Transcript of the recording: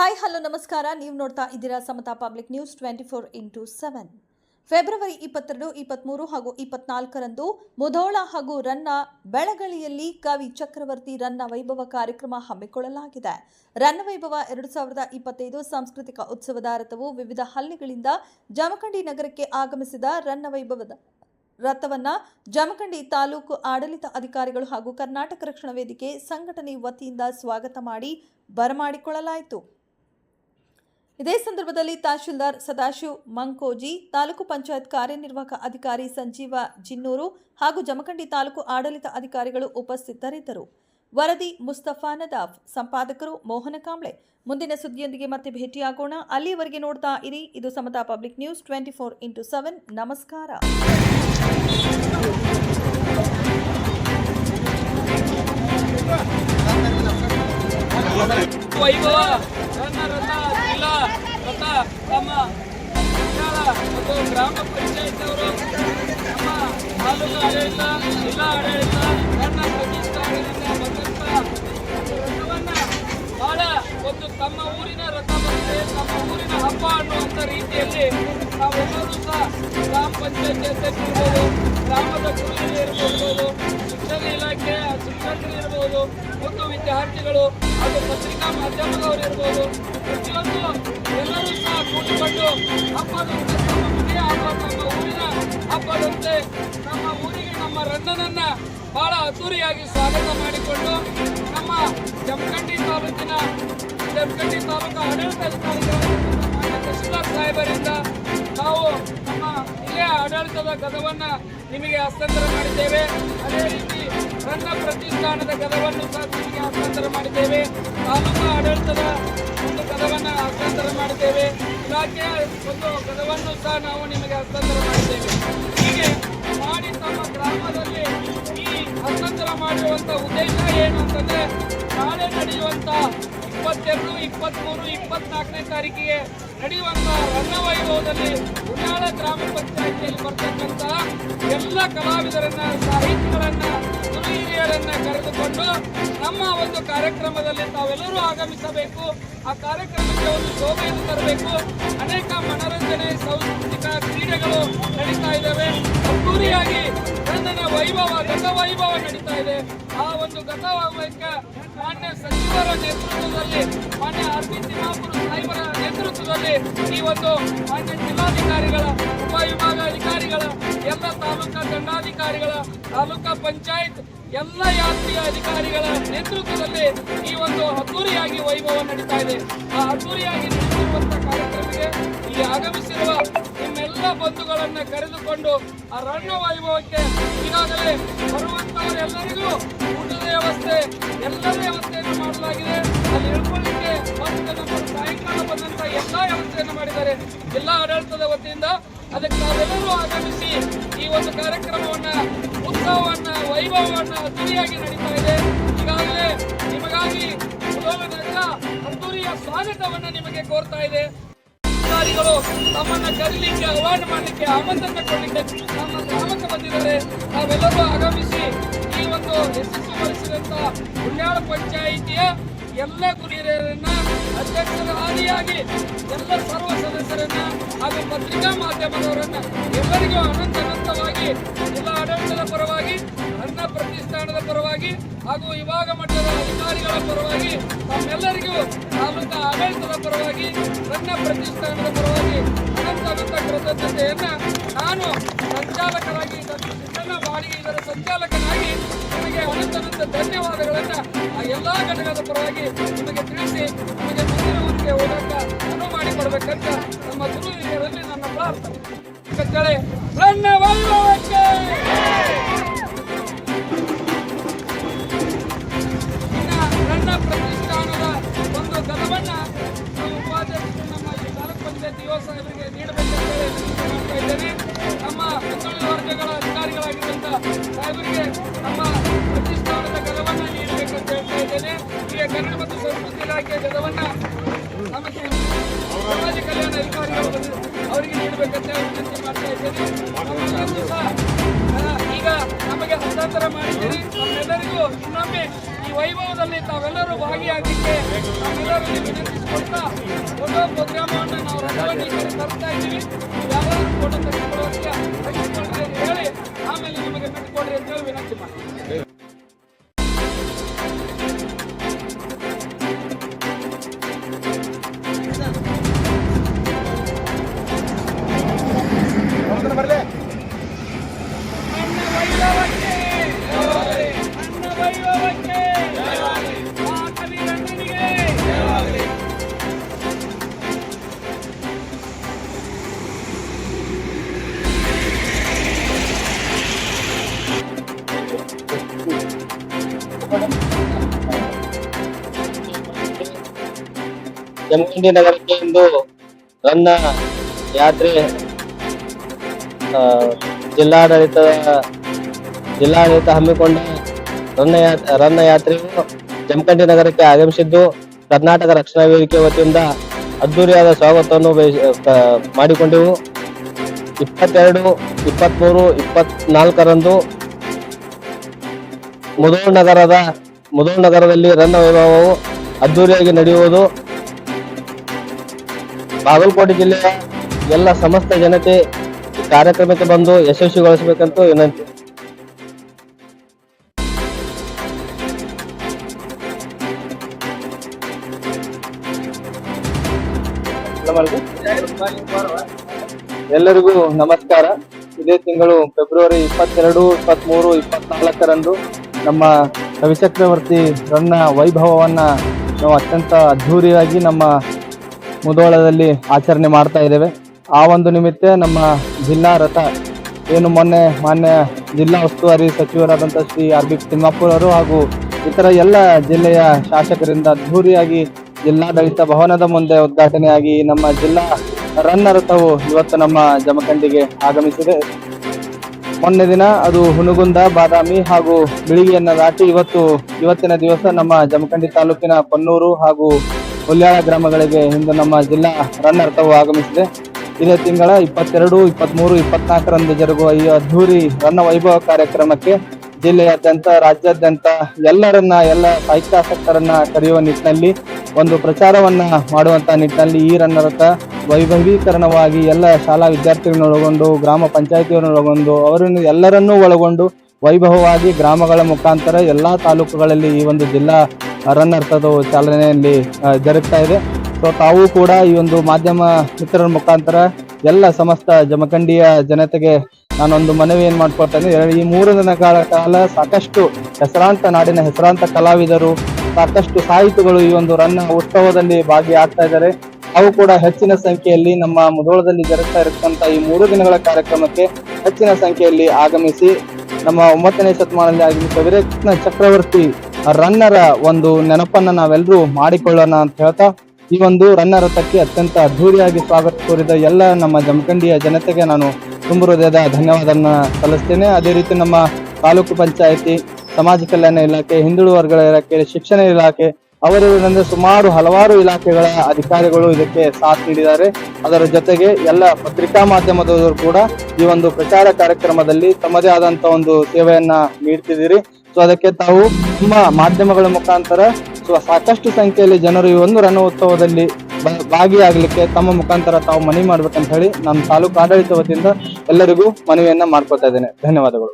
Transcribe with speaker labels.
Speaker 1: Hi hello ನಮಸ್ಕಾರ. ನೀವು ನೋಡ್ತಾ ಇದ್ದೀರಾ Samata public news twenty four into seven February ಇಪ್ಪತ್ತೆರಡು ಇಪ್ಪತ್ತ್ಮೂರು ಹಾಗೂ ಇಪ್ಪತ್ನಾಲ್ಕರಂದು ಮುಧೋಳ ಹಾಗೂ ರನ್ನ ಬೆಳಗಳಿಯಲ್ಲಿ ಕವಿ ಚಕ್ರವರ್ತಿ ರನ್ನ ವೈಭವ ಕಾರ್ಯಕ್ರಮ ಹಮ್ಮಿಕೊಳ್ಳಲಾಗಿದೆ. ರನ್ನ ವೈಭವ ಎರಡು ಸಾವಿರದ ಇಪ್ಪತ್ತೈದು ಸಾಂಸ್ಕೃತಿಕ ಉತ್ಸವದ ರಥವು ವಿವಿಧ ಹಳ್ಳಿಗಳಿಂದ ಜಮಖಂಡಿ ನಗರಕ್ಕೆ ಆಗಮಿಸಿದ ರನ್ನ ವೈಭವದ ರಥವನ್ನ ಜಮಖಂಡಿ ತಾಲೂಕು ಆಡಳಿತ ಅಧಿಕಾರಿಗಳು ಹಾಗೂ ಕರ್ನಾಟಕ ರಕ್ಷಣಾ ವೇದಿಕೆ ಸಂಘಟನೆ ವತಿಯಿಂದ ಸ್ವಾಗತ ಮಾಡಿ ಬರಮಾಡಿಕೊಳ್ಳಲಾಯಿತು. ಇದೇ ಸಂದರ್ಭದಲ್ಲಿ ತಹಶೀಲ್ದಾರ್ ಸದಾಶಿವ್ ಮಂಕೋಜಿ, ತಾಲೂಕು ಪಂಚಾಯತ್ ಕಾರ್ಯನಿರ್ವಾಹಕ ಅಧಿಕಾರಿ ಸಂಜೀವ ಜಿನ್ನೂರು ಹಾಗೂ ಜಮಖಂಡಿ ತಾಲೂಕು ಆಡಳಿತ ಅಧಿಕಾರಿಗಳು ಉಪಸ್ಥಿತರಿದ್ದರು. ವರದಿ ಮುಸ್ತಫಾ ನದಾಫ್ ಸಂಪಾದಕರು ಮೋಹನ ಕಾಂಬ್ಳೆ. ಮುಂದಿನ ಸುದ್ದಿಯೊಂದಿಗೆ ಮತ್ತೆ ಭೇಟಿಯಾಗೋಣ. ಅಲ್ಲಿಯವರೆಗೆ ನೋಡ್ತಾ ಇರಿ. ಇದು Samata public news twenty four into seven. ನಮಸ್ಕಾರ
Speaker 2: ವೈಭವ ರನ್ನ ರಥ ಇಲ್ಲ ರಥ ತಮ್ಮ ಮತ್ತು ಗ್ರಾಮ ಪಂಚಾಯತ್ನವರು ನಮ್ಮ ತಾಲೂಕು ಆಡಳಿತ, ಜಿಲ್ಲಾ ಆಡಳಿತ ರನ್ನ ಪ್ರತಿಷ್ಠಾನದಿಂದ ರಥವನ್ನ ಬಹಳ ಒಂದು ತಮ್ಮ ಊರಿನ ರಥ ಬಂದಿದೆ. ತಮ್ಮ ಊರಿನ ಹಬ್ಬ ಅನ್ನುವಂಥ ರೀತಿಯಲ್ಲಿ ನಾವೆಲ್ಲರೂ ಸಹ ಗ್ರಾಮ ಪಂಚಾಯತ್ ಅಧ್ಯಕ್ಷರಿರ್ಬೋದು ಗ್ರಾಮದ ಕುರುಹಿರಿಯರಿರ್ಬೋದು ಶಿಕ್ಷಣ ಇಲಾಖೆ ಶಿಕ್ಷಕರು ಇರ್ಬೋದು, ಮತ್ತು ವಿದ್ಯಾರ್ಥಿಗಳು ಅದು ಪತ್ರಿಕಾ ಮಾಧ್ಯಮದವರು ಇರ್ಬೋದು, ಪ್ರತಿಯೊಂದು ಎಲ್ಲರೂ ಸಹ ಕೂಡಿಕೊಂಡು ಹಬ್ಬದ ಮನೆಯ ಹಬ್ಬ ನಮ್ಮ ಊರಿನ ಹಬ್ಬದಂತೆ ನಮ್ಮ ಊರಿಗೆ ನಮ್ಮ ರನ್ನನನ್ನ ಬಹಳ ಅದ್ದೂರಿಯಾಗಿ ಸ್ವಾಗತ ಮಾಡಿಕೊಂಡು ನಮ್ಮ ಜಮಖಂಡಿ ತಾಲೂಕಿನ, ಜಮಖಂಡಿ ತಾಲೂಕು ಆಡಳಿತಾಧಿಕಾರಿಗಳು ಮಾನ್ಯ ತಹಶೀಲ್ದಾರ್ ಸಾಹೇಬರಿಂದ ನಾವು ನಮ್ಮ ಜಿಲ್ಲೆಯ ಆಡಳಿತದ ಗದವನ್ನ ನಿಮಗೆ ಹಸ್ತಾಂತರ ಮಾಡಿದ್ದೇವೆ. ಅದೇ ರೀತಿ ರನ್ನ ಪ್ರತಿಷ್ಠಾನದ ಗದವನ್ನು ಸಹ ನಿಮಗೆ ಹಸ್ತಾಂತರ ಮಾಡಿದ್ದೇವೆ. ತಾಲೂಕು ಆಡಳಿತದ ಒಂದು ಗದವನ್ನ ಹಸ್ತಾಂತರ ಮಾಡಿದ್ದೇವೆ. ಇಲಾಖೆಯ ಒಂದು ಗದವನ್ನು ಸಹ ನಾವು ನಿಮಗೆ ಹಸ್ತಾಂತರ ಮಾಡಿದ್ದೇವೆ. ಹೀಗೆ ಮಾಡಿ ತಮ್ಮ ಗ್ರಾಮದಲ್ಲಿ ಈ ಹಸ್ತಾಂತರ ಮಾಡಿರುವಂಥ ಉದ್ದೇಶ ಏನು ಅಂತಂದ್ರೆ ನಾಳೆ ನಡೆಯುವಂತ ಇಪ್ಪತ್ತೆರಡು ಇಪ್ಪತ್ತ್ಮೂರು ಇಪ್ಪತ್ತ್ನಾಲ್ಕನೇ ತಾರೀಕಿಗೆ ನಡೆಯುವಂತ ರನ್ನ ಉಳ್ಳಾಳ ಗ್ರಾಮ ಪಂಚಾಯಿತಿಯಲ್ಲಿ ಬರ್ತಕ್ಕಂತ ಎಲ್ಲ ಕಲಾವಿದರನ್ನ, ಸಾಹಿತಿಗಳನ್ನ ಗುರು ಹಿರಿಯರನ್ನ ಕರೆದುಕೊಂಡು ನಮ್ಮ ಒಂದು ಕಾರ್ಯಕ್ರಮದಲ್ಲಿ ತಾವೆಲ್ಲರೂ ಆಗಮಿಸಬೇಕು. ಆ ಕಾರ್ಯಕ್ರಮಕ್ಕೆ ಒಂದು ಶೋಭೆಯನ್ನು ತರಬೇಕು. ಅನೇಕ ಮನರಂಜನೆ, ಸಾಂಸ್ಕೃತಿಕ ಕ್ರೀಡೆಗಳು ನಡೀತಾ ಇದ್ದಾವೆ. ಅದ್ದೂರಿಯಾಗಿ ರನ್ನನ ವೈಭವ, ಗತ ವೈಭವ ನಡೀತಾ ಇದೆ. ಆ ಒಂದು ಗತ ವೈಭವಕ್ಕೆ ಮಾನ್ಯ ಸಚಿವರ ನೇತೃತ್ವದಲ್ಲಿ, ಮಾನ್ಯ ಅರವಿಂದ್ ಸಿಂಹಾಪುರ ಸಾಹೇಬರ ನೇತೃತ್ವದಲ್ಲಿ ಈ ಒಂದು ಮಾನ್ಯ ಜಿಲ್ಲಾಧಿಕಾರಿಗಳ ಉಪವಿಭಾಗಾಧಿಕಾರಿಗಳ ಎಲ್ಲ ತಾಲೂಕಾ ದಂಡಾಧಿಕಾರಿಗಳ, ತಾಲೂಕಾ ಪಂಚಾಯತ್, ಎಲ್ಲ ಯಾತ್ರಿಯ ಅಧಿಕಾರಿಗಳ ನೇತೃತ್ವದಲ್ಲಿ ಈ ಒಂದು ಅದ್ದೂರಿಯಾಗಿ ವೈಭವ ನಡೀತಾ ಇದೆ. ಆ ಅದ್ದೂರಿಯಾಗಿ ನಡೆಸಿರುವಂತಹ ಕಾರ್ಯಕ್ರಮಕ್ಕೆ ಇಲ್ಲಿ ಆಗಮಿಸಿರುವ ನಿಮ್ಮೆಲ್ಲ ಬಂಧುಗಳನ್ನ ಕರೆದುಕೊಂಡು ಆ ರಣ್ಣ ವೈಭವಕ್ಕೆ ಈಗಾಗಲೇ ಬರುವಂತವರೆಲ್ಲರಿಗೂ ಊಟದ ವ್ಯವಸ್ಥೆ ಎಲ್ಲ ವ್ಯವಸ್ಥೆಯನ್ನು ಮಾಡಲಾಗಿದೆ. ಅಲ್ಲಿ ಇಳ್ಕೊಳ್ಳಿಕ್ಕೆ ಸಾಯಂಕಾಲ ಬಂದಂತ ಎಲ್ಲ ವ್ಯವಸ್ಥೆಯನ್ನು ಮಾಡಿದ್ದಾರೆ. ಜಿಲ್ಲಾ ಆಡಳಿತದ ವತಿಯಿಂದ ಅದಕ್ಕೆ ನಾವೆಲ್ಲರೂ ಆಗಮಿಸಿ ಈ ಒಂದು ಕಾರ್ಯಕ್ರಮವನ್ನ, ಉತ್ಸವವನ್ನ, ವೈಭವವನ್ನ ಅದ್ದೂರಿಯಾಗಿ ನಡೀತಾ ಇದೆ. ಈಗಾಗಲೇ ನಿಮಗಾಗಿ ಅದ್ದೂರಿಯ ಸ್ವಾಗತವನ್ನ ನಿಮಗೆ ಕೋರ್ತಾ ಇದೆ. ಅಧಿಕಾರಿಗಳು ತಮ್ಮನ್ನ ಕರೀಲಿಕ್ಕೆ ಆಹ್ವಾನ ಮಾಡಲಿಕ್ಕೆ ಆಮಂತ್ರಣ ಕೊಡಲಿಕ್ಕೆ ನಮ್ಮ ಗ್ರಾಮಕ್ಕೆ ಬಂದಿದ್ದಾರೆ. ನಾವೆಲ್ಲರೂ ಆಗಮಿಸಿ ಈ ಒಂದು ಯಶಸ್ವಿಗೊಳಿಸಿದಂತ ಉಳ್ಳಾಳ ಪಂಚಾಯಿತಿಯ ಎಲ್ಲ ಗುರಿಯರನ್ನ, ಅಧ್ಯಕ್ಷರ ಹಾದಿಯಾಗಿ ಎಲ್ಲ ಸರ್ವ ಸದಸ್ಯರನ್ನ ಹಾಗೂ ಪತ್ರಿಕಾ ಮಾಧ್ಯಮದವರನ್ನ ಎಲ್ಲರಿಗೂ ಅನಂತ ಅನಂತವಾಗಿ ಜಿಲ್ಲಾ ಆಡಳಿತದ ಪರವಾಗಿ ಅನ್ನ ಪ್ರತಿಷ್ಠಾನದ ಪರವಾಗಿ ಹಾಗೂ ವಿಭಾಗ ಮಟ್ಟದ ಅಧಿಕಾರಿಗಳ ಪರವಾಗಿ ತಮ್ಮೆಲ್ಲರಿಗೂ ತಾಲೂಕಾ ಆಡಳಿತದ ಪರವಾಗಿ ನನ್ನ ಪ್ರತಿಷ್ಠಾನದ ಪರವಾಗಿ ಅನಂತ ಕೃತಜ್ಞತೆಯನ್ನ ನಾನು ಸಂಚಾಲಕರಾಗಿ ಇದನ್ನು ಬಾಡಿಗೆ ಇದರ ಸಂಚಾಲಕನಾಗಿ ನಿಮಗೆ ಅನಂತ ಅನಂತ ಧನ್ಯವಾದಗಳನ್ನ ಆ ಎಲ್ಲಾ ಘಟಕದ ಪರವಾಗಿ ನಿಮಗೆ ತಿಳಿಸಿ, ನಿಮಗೆ ಮುಂದಿನ ಊರಿಗೆ ಹೋಗಾಕ ಇದ್ದೇನೆ ನಮ್ಮ ಹಿಂದುಳಿದ ವರ್ಗಗಳ ಅಧಿಕಾರಿಗಳಾಗಿರುವಂತ ಸಾಹೇಬರಿಗೆ ನಮ್ಮ ಪ್ರತಿಷ್ಠಾನದ ಗದವನ್ನ ನೀಡಬೇಕಂತ ಹೇಳ್ತಾ ಇದ್ದೇನೆ ಈಗ ಕನ್ನಡ ಮತ್ತು ಸಂಸ್ಕೃತಿ ಇಲಾಖೆಯ ಗದವನ್ನ ನಮಗೆ ಸಮಾಜ ಕಲ್ಯಾಣ ಅಧಿಕಾರಿಗಳು. ಅವರಿಗೆ ನೀಡಬೇಕಂತ ವಿನಂತಿ ಮಾಡ್ತಾ ಇದ್ದೇನೆ ಈಗ ನಮಗೆ ಹಸ್ತಾಂತರ ಮಾಡಿದ್ದೀರಿ ನಮ್ಮೆಲ್ಲರಿಗೂ ಇನ್ನೊಮ್ಮೆ ಈ ವೈಭವದಲ್ಲಿ ತಾವೆಲ್ಲರೂ ಭಾಗಿಯಾಗಲಿಕ್ಕೆ ನಾವೆಲ್ಲರಲ್ಲಿ ವಿನಂತಿಸಿಕೊಳ್ತಾ ಫೋಟೋ ಪ್ರೋಗ್ರಾಮವನ್ನು ನಾವು ರಂಗವನ್ನು ತರ್ತಾ ಇದ್ದೀವಿ. ಯಾರು ಫೋಟೋ ತೆಗೆದುಕೊಳ್ಳುವಂತೆ ಹೇಳಿ ಆಮೇಲೆ ನಿಮಗೆ ಬಿಟ್ಟುಕೊಡ್ರಿ ಅಂತ ಹೇಳಿ ವಿನಂತಿ ಮಾಡ್ತೀನಿ.
Speaker 3: ಜಮಖಂಡಿ ನಗರಕ್ಕೆ ಇಂದು ರನ್ನ ಯಾತ್ರೆ ಜಿಲ್ಲಾಡಳಿತ ಜಿಲ್ಲಾಡಳಿತ ಹಮ್ಮಿಕೊಂಡ ರನ್ನ ರನ್ನ ಯಾತ್ರೆಯು ಜಮಖಂಡಿ ನಗರಕ್ಕೆ ಆಗಮಿಸಿದ್ದು ಕರ್ನಾಟಕ ರಕ್ಷಣಾ ವೇದಿಕೆ ವತಿಯಿಂದ ಅದ್ದೂರಿಯಾದ ಸ್ವಾಗತವನ್ನು ಮಾಡಿಕೊಂಡೆವು. ಇಪ್ಪತ್ತೆರಡು ಇಪ್ಪತ್ತ್ಮೂರು ಇಪ್ಪತ್ನಾಲ್ಕರಂದು ಮುದೋಳ್ ನಗರದ ಮುದೋಳ್ ನಗರದಲ್ಲಿ ರನ್ನ ವೈಭವವು ಅದ್ದೂರಿಯಾಗಿ ನಡೆಯುವುದು. ಬಾಗಲಕೋಟೆ ಜಿಲ್ಲೆಯ ಎಲ್ಲ ಸಮಸ್ತ ಜನತೆ ಕಾರ್ಯಕ್ರಮಕ್ಕೆ ಬಂದು ಯಶಸ್ವಿಗೊಳಿಸಬೇಕಂತ ವಿನಂತಿ. ಎಲ್ಲರಿಗೂ ನಮಸ್ಕಾರ. ಇದೇ ತಿಂಗಳು ಫೆಬ್ರವರಿ ಇಪ್ಪತ್ತೆರಡು, ಇಪ್ಪತ್ಮೂರು, ಇಪ್ಪತ್ನಾಲ್ಕರಂದು ನಮ್ಮ ಕವಿಚಕ್ರವರ್ತಿ ರನ್ನ ವೈಭವವನ್ನ ನಾವು ಅತ್ಯಂತ ಅದ್ಧೂರಿಯಾಗಿ ನಮ್ಮ ಮುಧೋಳದಲ್ಲಿ ಆಚರಣೆ ಮಾಡ್ತಾ ಇದ್ದೇವೆ. ಆ ಒಂದು ನಿಮಿತ್ತ ನಮ್ಮ ಜಿಲ್ಲಾ ರಥ ಏನು ಮೊನ್ನೆ ಮಾನ್ಯ ಜಿಲ್ಲಾ ಉಸ್ತುವಾರಿ ಸಚಿವರಾದಂಥ ಶ್ರೀ ಆರ್ ಬಿ ಹಾಗೂ ಇತರ ಎಲ್ಲ ಜಿಲ್ಲೆಯ ಶಾಸಕರಿಂದ ಅದ್ಧೂರಿಯಾಗಿ ಜಿಲ್ಲಾಡಳಿತ ಭವನದ ಮುಂದೆ ಉದ್ಘಾಟನೆಯಾಗಿ ನಮ್ಮ ಜಿಲ್ಲಾ ರನ್ನ ರಥವು ಇವತ್ತು ನಮ್ಮ ಜಮಖಂಡಿಗೆ ಆಗಮಿಸಿದೆ. ಮೊನ್ನೆ ದಿನ ಅದು ಹುನಗುಂದ ಬಾದಾಮಿ ಹಾಗೂ ಬಿಳಿಗೆಯನ್ನು ದಾಟಿ ಇವತ್ತು ಇವತ್ತಿನ ದಿವಸ ನಮ್ಮ ಜಮಖಂಡಿ ತಾಲೂಕಿನ ಕೊನ್ನೂರು ಹಾಗೂ ಹುಲ್ಯಾಳ ಗ್ರಾಮಗಳಿಗೆ ಇಂದು ನಮ್ಮ ಜಿಲ್ಲಾ ರನ್ನರ್ ರಥವು ಆಗಮಿಸಿದೆ. ಇದೇ ತಿಂಗಳ ಇಪ್ಪತ್ತೆರಡು, ಇಪ್ಪತ್ಮೂರು, ಇಪ್ಪತ್ನಾಲ್ಕರಂದು ಜರುಗುವ ಈ ಅದ್ಧೂರಿ ರನ್ನ ವೈಭವ ಕಾರ್ಯಕ್ರಮಕ್ಕೆ ಜಿಲ್ಲೆಯಾದ್ಯಂತ, ರಾಜ್ಯಾದ್ಯಂತ ಎಲ್ಲರನ್ನ, ಎಲ್ಲ ಸಾಹಿತ್ಯಾಸಕ್ತರನ್ನ ಕರೆಯುವ ನಿಟ್ಟಿನಲ್ಲಿ ಒಂದು ಪ್ರಚಾರವನ್ನ ಮಾಡುವಂತ ನಿಟ್ಟಿನಲ್ಲಿ ಈ ರನ್ನರಥ ವೈಭವೀಕರಣವಾಗಿ ಎಲ್ಲ ಶಾಲಾ ವಿದ್ಯಾರ್ಥಿಗಳನ್ನ ಒಳಗೊಂಡು ಗ್ರಾಮ ಪಂಚಾಯತಿಯವರನ್ನು ಒಳಗೊಂಡು ಅವರನ್ನು ಎಲ್ಲರನ್ನೂ ಒಳಗೊಂಡು ವೈಭವವಾಗಿ ಗ್ರಾಮಗಳ ಮುಖಾಂತರ ಎಲ್ಲಾ ತಾಲೂಕುಗಳಲ್ಲಿ ಈ ಒಂದು ಜಿಲ್ಲಾ ರನ್ನರ್ಥದ ಚಾಲನೆಯಲ್ಲಿ ಆ, ಜರುಗ್ತಾ ಇದೆ. ಸೊ ತಾವು ಕೂಡ ಈ ಒಂದು ಮಾಧ್ಯಮ ಮಿತ್ರರ ಮುಖಾಂತರ ಎಲ್ಲ ಸಮಸ್ತ ಜಮಖಂಡಿಯ ಜನತೆಗೆ ನಾನೊಂದು ಮನವಿ ಏನ್ ಮಾಡ್ಕೊಳ್ತೇನೆ. ಎರಡು- ಈ ಮೂರು ದಿನಗಳ ಕಾಲ ಸಾಕಷ್ಟು ಹೆಸರಾಂತ ನಾಡಿನ ಹೆಸರಾಂತ ಕಲಾವಿದರು ಸಾಕಷ್ಟು ಸಾಹಿತಿಗಳು ಈ ಒಂದು ರನ್ನ ಉತ್ಸವದಲ್ಲಿ ಭಾಗಿಯಾಗ್ತಾ ಇದ್ದಾರೆ. ಅವು ಕೂಡ ಹೆಚ್ಚಿನ ಸಂಖ್ಯೆಯಲ್ಲಿ ನಮ್ಮ ಮುಧೋಳದಲ್ಲಿ ಜರುಗ್ತಾ ಇರತಕ್ಕಂತ ಈ ಮೂರು ದಿನಗಳ ಕಾರ್ಯಕ್ರಮಕ್ಕೆ ಹೆಚ್ಚಿನ ಸಂಖ್ಯೆಯಲ್ಲಿ ಆಗಮಿಸಿ ನಮ್ಮ ಒಂಬತ್ತನೇ ಶತಮಾನದಲ್ಲಿ ಆಗಮಿಸಿದ ವಿರತ್ನ ಚಕ್ರವರ್ತಿ ರನ್ನರ ಒಂದು ನೆನಪನ್ನ ನಾವೆಲ್ಲರೂ ಮಾಡಿಕೊಳ್ಳೋಣ ಅಂತ ಹೇಳ್ತಾ, ಈ ಒಂದು ರನ್ನರ ರಥಕ್ಕೆ ಅತ್ಯಂತ ಅದ್ಧೂರಿಯಾಗಿ ಸ್ವಾಗತ ಕೋರಿದ ಎಲ್ಲ ನಮ್ಮ ಜಮಖಂಡಿಯ ಜನತೆಗೆ ನಾನು ತುಂಬ ಹೃದಯದ ಧನ್ಯವಾದನ ಸಲ್ಲಿಸ್ತೇನೆ. ಅದೇ ರೀತಿ ನಮ್ಮ ತಾಲೂಕು ಪಂಚಾಯಿತಿ, ಸಮಾಜ ಕಲ್ಯಾಣ ಇಲಾಖೆ ಹಿಂದುಳಿದ ವರ್ಗಗಳ ಇಲಾಖೆ, ಶಿಕ್ಷಣ ಇಲಾಖೆ ಅವರಿಂದ್ರೆ ಸುಮಾರು ಹಲವಾರು ಇಲಾಖೆಗಳ ಅಧಿಕಾರಿಗಳು ಇದಕ್ಕೆ ಸಾಥ್ ನೀಡಿದ್ದಾರೆ. ಅದರ ಜೊತೆಗೆ ಎಲ್ಲ ಪತ್ರಿಕಾ ಮಾಧ್ಯಮದವರು ಕೂಡ ಈ ಒಂದು ಪ್ರಚಾರ ಕಾರ್ಯಕ್ರಮದಲ್ಲಿ ತಮ್ಮದೇ ಆದಂತ ಒಂದು ಸೇವೆಯನ್ನ ನೀಡ್ತಿದ್ದೀರಿ. ಸೊ ಅದಕ್ಕೆ ತಾವು ತುಂಬ ಮಾಧ್ಯಮಗಳ ಮುಖಾಂತರ ಸೊ, ಸಾಕಷ್ಟು ಸಂಖ್ಯೆಯಲ್ಲಿ ಜನರು ಈ ಒಂದು ರಣ ಉತ್ಸವದಲ್ಲಿ ಭಾಗಿಯಾಗಲಿಕ್ಕೆ ತಮ್ಮ ಮುಖಾಂತರ ತಾವು ಮನವಿ ಮಾಡ್ಬೇಕಂತ ಹೇಳಿ ನಮ್ಮ ತಾಲೂಕು ಆಡಳಿತ ವತಿಯಿಂದ ಎಲ್ಲರಿಗೂ ಮನವಿಯನ್ನ ಮಾಡ್ಕೊತಾ ಇದ್ದೇನೆ. ಧನ್ಯವಾದಗಳು.